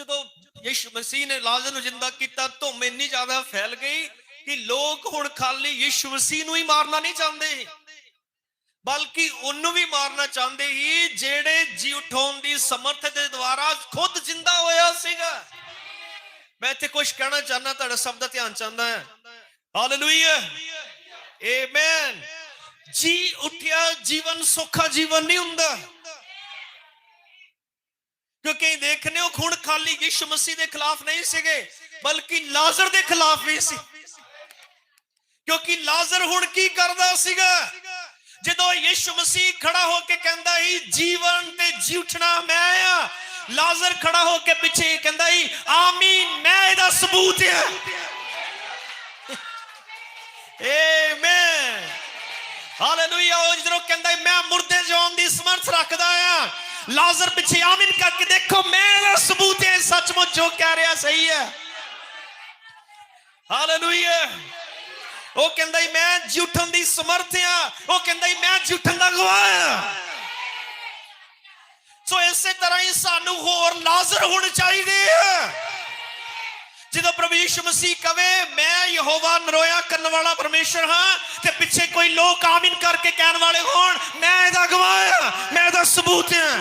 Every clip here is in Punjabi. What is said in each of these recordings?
ਜਦੋਂ ਯਿਸੂ ਮਸੀਹ ਨੇ ਲਾਜ਼ਰ ਨੂੰ ਜਿੰਦਾ ਕੀਤਾ, ਧੁੰਮ ਇੰਨੀ ਜ਼ਿਆਦਾ ਫੈਲ ਗਈ ਕਿ ਲੋਕ ਹੁਣ ਖਾਲੀ ਯਿਸੂ ਮਸੀਹ ਨੂੰ ਹੀ ਮਾਰਨਾ ਨਹੀਂ ਚਾਹੁੰਦੇ। ਬਲਕਿ ਉਹਨੂੰ ਵੀ ਮਾਰਨਾ ਚਾਹੁੰਦੇ ਸੀ ਜਿਹੜੇ ਜੀ ਉਠਾਉਣ ਦੀ ਸਮਰਥ ਦੇ ਦੁਆਰਾ ਖੁਦ ਜਿੰਦਾ ਹੋਇਆ ਸੀਗਾ। ਮੈਂ ਇੱਥੇ ਕੁਝ ਕਹਿਣਾ ਚਾਹੁੰਦਾ, ਤੁਹਾਡਾ ਸਭ ਦਾ ਧਿਆਨ ਚਾਹੁੰਦਾ ਹਾਂ। ਹਾਲੇਲੂਇਆ ਆਮੇਨ ਜੀ ਉਠਿਆ ਜੀਵਨ ਸੌਖਾ ਜੀਵਨ ਨਹੀਂ ਹੁੰਦਾ। ਕਿਉਂਕਿ ਦੇਖਨੇ ਉਹ ਖਾਲੀ ਯਿਸੂ ਮਸੀਹ ਦੇ ਖਿਲਾਫ ਨਹੀਂ ਸੀਗੇ, ਬਲਕਿ ਲਾਜ਼ਰ ਦੇ ਖਿਲਾਫ ਵੀ ਸੀ। ਕਿਉਂਕਿ ਲਾਜ਼ਰ ਹੁਣ ਕੀ ਕਰਦਾ ਸੀਗਾ? ਜਦੋਂ ਯਿਸੂ ਮਸੀਹ ਖੜਾ ਹੋ ਕੇ ਕਹਿੰਦਾ ਸੀ, ਜੀਵਨ ਤੇ ਜੀ ਮੈਂ ਆ। ਲਾਜ਼ਰ ਖੜਾ ਹੋ ਕੇ ਪਿੱਛੇ ਕਹਿੰਦਾ ਸੀ, ਆਮੀਨ, ਮੈਂ ਇਹਦਾ ਸਬੂਤ ਆ। ਆਮੇਨ ਹਾਲੇਲੂਇਆ ਉਹ ਜਦੋਂ ਕਹਿੰਦਾ ਲਾਜ਼ਰ ਪਿੱਛੇ ਆਮਿਨ ਕਰਕੇ ਦੇਖੋ, ਮੈਂ ਇਹਦਾ ਸਬੂਤ ਹੈ ਸੱਚਮੁੱਚ ਜੋ ਕਹਿ ਰਿਹਾ ਸਹੀ ਹੈ। ਹਾਲੇਲੂਇਆ ਉਹ ਕਹਿੰਦਾ ਮੈਂ ਝੂਠਣ ਦੀ ਸਮਰਥ ਆ ਉਹ ਕਹਿੰਦਾ ਮੈਂ ਝੂਠਣ ਦਾ ਗਵਾਹ ਆ ਸੋ ਇਸੇ ਤਰ੍ਹਾਂ ਹੀ ਸਾਨੂੰ ਹੋਰ ਲਾਜ਼ਰ ਹੋਣੇ ਚਾਹੀਦੇ ਆ। ਜਦੋਂ ਪ੍ਰਭੂ ਯਿਸੂ ਮਸੀਹ ਕਵੇ, ਮੈਂ ਯਹੋਵਾ ਨਰੋਇਆ ਕਰਨ ਵਾਲਾ ਪਰਮੇਸ਼ਰ ਹਾਂ ਤੇ ਪਿੱਛੇ ਕੋਈ ਲੋਕ ਆਮਿਨ ਕਰਕੇ ਕਹਿਣ ਵਾਲੇ ਹੋਣ, ਮੈਂ ਇਹਦਾ ਗਵਾਹ ਆ ਮੈਂ ਇਹਦਾ ਸਬੂਤ ਹਾਂ।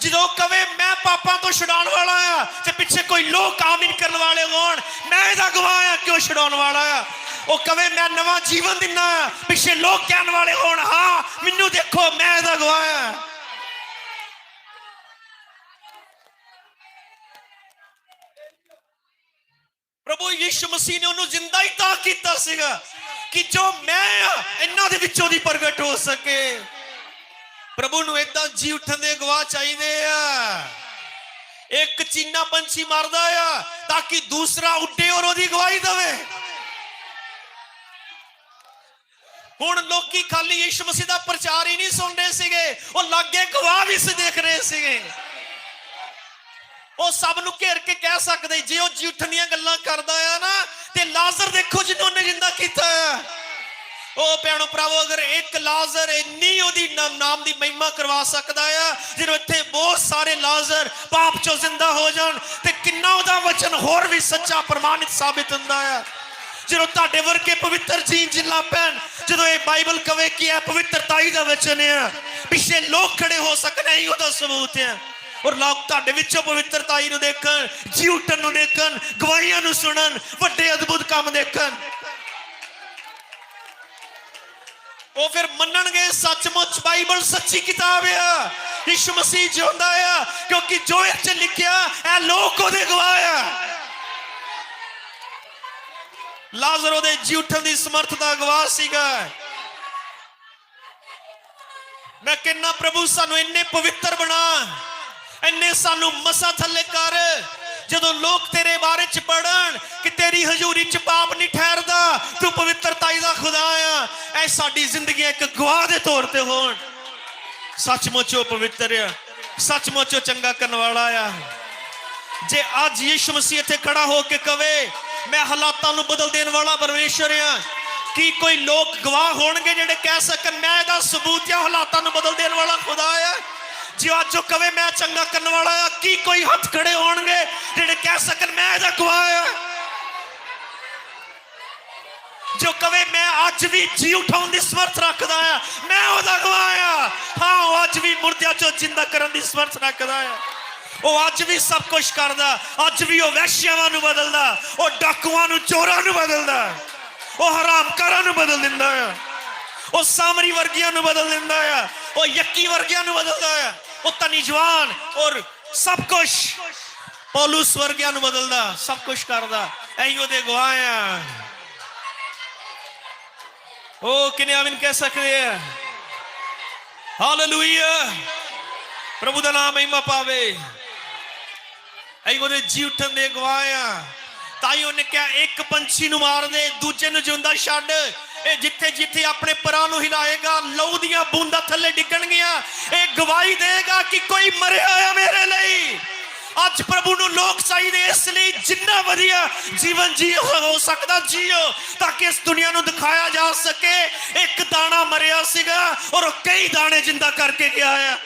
ਜਦੋਂ ਕਵੇ, ਮੈਂ ਪਾਪਾਂ ਤੋਂ ਛਡਾਉਣ ਵਾਲਾ ਆ, ਤੇ ਪਿੱਛੇ ਕੋਈ ਲੋਕ ਆਮੀਨ ਕਰਨ ਵਾਲੇ ਹੋਣ, ਮੈਂ ਇਹਦਾ ਗਵਾਹ ਆ, ਕਿਉਂ ਛਡਾਉਣ ਵਾਲਾ ਆ? ਉਹ ਕਵੇ, ਮੈਂ ਨਵਾਂ ਜੀਵਨ ਦਿੰਦਾ ਪਿੱਛੇ ਲੋਕ ਕਹਿਣ ਵਾਲੇ ਹੋਣ, ਹਾਂ, ਮੈਨੂੰ ਦੇਖੋ, ਮੈਂ ਇਹਦਾ ਗਵਾਹ ਆ। ਪ੍ਰਭੂ ਯਿਸੂ ਮਸੀਹ ਨੇ ਉਹਨੂੰ ਜ਼ਿੰਦਾ ਹੀ ਤਾਂ ਕੀਤਾ ਸੀਗਾ ਕਿ ਜੋ ਮੈਂ ਇਹਨਾਂ ਦੇ ਵਿੱਚੋਂ ਦੀ ਪ੍ਰਗਟ ਹੋ ਸਕੇ। ਪ੍ਰਭੂ ਨੂੰ ਇਦਾਂ ਜੀ ਉੱਠਣ ਦੇ ਗਵਾਹ ਚਾਹੀਦੇ ਆ। ਇੱਕ ਚੀਨਾ ਪੰਛੀ ਮਰਦਾ ਆ ਤਾਂ ਕਿ ਦੂਸਰਾ ਉੱਡੇ ਔਰ ਉਹਦੀ ਗਵਾਹੀ ਦੇਵੇ। ਹੁਣ ਲੋਕੀ ਖਾਲੀ ਯਿਸੂ ਮਸੀਹ ਦਾ ਪ੍ਰਚਾਰ ਹੀ ਨਹੀਂ ਸੁਣਦੇ ਸੀਗੇ। ਉਹ ਲਾਗੇ ਗਵਾਹ ਵੀ ਸੀ ਦੇਖ ਰਹੇ ਸੀਗੇ। ਉਹ ਸਭ ਨੂੰ ਘੇਰ ਕੇ ਕਹਿ ਸਕਦੇ, ਜੇ ਉਹ ਜੀ ਉੱਠਣ ਦੀਆਂ ਗੱਲਾਂ ਕਰਦਾ ਆ ਨਾ, ਤੇ ਲਾਜ਼ਰ ਦੇਖੋ ਜਿਹਨੂੰ ਉਹਨੇ ਜਿੰਦਾ ਕੀਤਾ ਆ। ਉਹ ਭੈਣੋ ਭਰਾਵੋ, ਅਗਰ ਇੱਕ ਲਾਜ਼ਰ ਇੰਨੀ ਉਹਦੀ ਨਾਮ ਦੀ ਮਹਿਮਾ ਕਰਵਾ ਸਕਦਾ ਆ, ਜਦੋਂ ਇੱਥੇ ਬਹੁਤ ਸਾਰੇ ਲਾਜ਼ਰ ਪਾਪ ਚੋਂ ਜ਼ਿੰਦਾ ਹੋ ਜਾਣ, ਤੇ ਕਿੰਨਾ ਉਹਦਾ ਵਚਨ ਹੋਰ ਵੀ ਸੱਚਾ ਪ੍ਰਮਾਣਿਤ ਸਾਬਿਤ ਹੁੰਦਾ ਆ। ਜਦੋਂ ਤੁਹਾਡੇ ਵਰਗੇ ਪਵਿੱਤਰ ਜੀਨ ਜਿਲਾ ਪੈਣ ਜਦੋਂ ਇਹ ਬਾਈਬਲ ਕਵੇ ਕਿ ਇਹ ਪਵਿੱਤਰਤਾਈ ਦਾ ਵਚਨ ਆ, ਪਿੱਛੇ ਲੋਕ ਖੜੇ ਹੋ ਸਕਣ ਹੀ ਉਹਦਾ ਸਬੂਤ ਆ। ਔਰ ਲੋਕ ਤੁਹਾਡੇ ਵਿੱਚੋਂ ਪਵਿੱਤਰਤਾਈ ਨੂੰ ਦੇਖਣ ਜੀ ਉੱਠਣ ਨੂੰ ਦੇਖਣ, ਗਵਾਹੀਆਂ ਨੂੰ ਸੁਣਨ, ਵੱਡੇ ਅਦਭੁਤ ਕੰਮ ਦੇਖਣ। ਉਹ ਫਿਰ ਮੰਨਣਗੇ, ਸੱਚਮੁੱਚ ਬਾਈਬਲ ਸੱਚੀ ਕਿਤਾਬ ਆ। ਯਿਸੂ ਮਸੀਹ ਜਿਉਂਦਾ ਆ, ਕਿਉਂਕਿ ਜੋ ਇਹ ਚ ਲਿਖਿਆ, ਇਹ ਲੋਕ ਉਹਦੇ ਗਵਾਹ ਆ। ਲਾਜ਼ਰ ਉਹਦੇ ਜੀ ਉੱਠਣ ਦੀ ਸਮਰਥ ਦਾ ਗਵਾਹ ਸੀਗਾ। ਮੈਂ ਕਿੰਨਾ ਪ੍ਰਭੂ, ਸਾਨੂੰ ਇੰਨੇ ਪਵਿੱਤਰ ਬਣਾ। ਇੰਨੇ ਸਾਨੂੰ ਮਸਾ ਥੱਲੇ ਕਰ। ਜਦੋਂ ਲੋਕ ਤੇਰੇ ਬਾਰੇ ਚ ਪੜਨ ਕਿ ਤੇਰੀ ਹਜ਼ੂਰੀ ਚ ਪਾਪ ਨਹੀਂ ਠਹਿਰ ਤੂੰ ਦਾ ਖੁਦਾ ਆ ਐ ਸਾਡੀ ਜ਼ਿੰਦਗੀ ਇੱਕ ਗਵਾਹ ਦੇ ਤੌਰ ਤੇ ਹੋਣ। ਸੱਚਮੁੱਚ ਉਹ ਪਵਿੱਤਰ ਆ, ਸੱਚਮੁੱਚ ਉਹ ਚੰਗਾ ਕਰਨ ਵਾਲਾ ਆ। ਜੇ ਅੱਜ ਯਿਸੂ ਮਸੀਹ ਇੱਥੇ ਖੜਾ ਹੋ ਕੇ ਕਵੇ, ਮੈਂ ਹਾਲਾਤਾਂ ਨੂੰ ਬਦਲ ਦੇਣ ਵਾਲਾ ਪਰਮੇਸ਼ਰ ਆ, ਕੀ ਕੋਈ ਲੋਕ ਗਵਾਹ ਹੋਣਗੇ ਜਿਹੜੇ ਕਹਿ ਸਕਣ, ਮੈਂ ਇਹਦਾ ਸਬੂਤ ਆ ਹਾਲਾਤਾਂ ਨੂੰ ਬਦਲ ਦੇਣ ਵਾਲਾ ਖੁਦਾ ਆ? ਜੇ ਅੱਜ ਉਹ ਕਵੇ, ਮੈਂ ਚੰਗਾ ਕਰਨ ਵਾਲਾ ਆ, ਕੀ ਕੋਈ ਹੱਥ ਖੜੇ ਹੋਣਗੇ ਜਿਹੜੇ ਕਹਿ ਸਕਣ, ਮੈਂ ਇਹਦਾ ਗਵਾਹ ਆ? ਜੋ ਕਵੇ, ਮੈਂ ਅੱਜ ਵੀ ਜੀ ਉਠਾਉਣ ਦੀ ਸਮਰਥ ਰੱਖਦਾ ਆ ਮੈਂ ਉਹਦਾ ਗਵਾਹ ਹਾਂ। ਉਹ ਅੱਜ ਵੀ ਮੁਰਦਿਆਂ ਚੋਂ ਜਿੰਦਾ ਕਰਨ ਦੀ ਸਮਰਥ ਰੱਖਦਾ ਆ ਉਹ ਅੱਜ ਵੀ ਸਭ ਕੁਝ ਕਰਦਾ। ਅੱਜ ਵੀ ਉਹ ਵੈਸ਼ਿਆਵਾਂ ਨੂੰ ਬਦਲਦਾ। ਉਹ ਡਾਕੂਆਂ ਨੂੰ, ਚੋਰਾਂ ਨੂੰ ਬਦਲਦਾ। ਉਹ ਹਰਾਮਕਾਰਾਂ ਨੂੰ ਬਦਲ ਦਿੰਦਾ ਆ ਉਹ ਸਾਮਰੀ ਵਰਗੀਆਂ ਨੂੰ ਬਦਲ ਦਿੰਦਾ ਆ ਉਹ ਯੱਕੀ ਵਰਗੀਆਂ ਨੂੰ ਬਦਲਦਾ ਆ ਉਹ ਤਨੀ ਜਵਾਨ ਔਰ ਸਭ ਕੁਝ ਪੌਲੁਸ ਵਰਗਿਆਂ ਨੂੰ ਬਦਲਦਾ। ਸਭ ਕੁਝ ਕਰਦਾ। ਐਂ ਉਹਦੇ ਗਵਾਹ ਆ। ਉਹ ਕਿਨੇ ਆਮੀਨ ਕਹਿ ਸਕਦੇ ਆ ਹਾਲੇਲੂਇਆ ਪ੍ਰਭੂ ਦਾ ਨਾਮ ਮਹਿਮਾ ਪਾਵੇ ਐਂ ਉਹਦੇ ਜੀ ਉੱਠਣ ਦੇ ਗਵਾਇਆ ਆ ਤਾਈ ਉਹਨੇ ਕਿਹਾ ਇੱਕ ਪੰਛੀ ਨੂੰ ਮਾਰ ਦੇ ਦੂਜੇ ਨੂੰ ਜਿਉਂਦਾ ਛੱਡ ਇਹ ਜਿੱਥੇ ਜਿੱਥੇ ਆਪਣੇ ਪਰਾਂ ਨੂੰ ਹਿਲਾਏਗਾ ਲਹੂ ਦੀਆਂ ਬੂੰਦਾਂ ਥੱਲੇ ਡਿੱਗਣਗੀਆਂ ਇਹ ਗਵਾਹੀ ਦੇਗਾ ਕਿ ਕੋਈ ਮਰਿਆ ਆ ਮੇਰੇ ਲਈ ਅੱਜ ਪ੍ਰਭੂ ਨੂੰ ਲੋਕ ਚਾਹੀਦੇ ਇਸ ਲਈ ਜਿੰਨਾ ਵਧੀਆ ਜੀਵਨ ਜੀ ਹੋ ਸਕਦਾ ਜੀਓ, ਤਾਂ ਕਿ ਇਸ ਦੁਨੀਆ ਨੂੰ ਦਿਖਾਇਆ ਜਾ ਸਕੇ। ਇੱਕ ਦਾਣਾ ਮਰਿਆ ਸੀਗਾ, ਔਰ ਉਹ ਕਈ ਦਾਣੇ ਜਿੰਦਾ ਕਰਕੇ ਗਿਆ ਆ।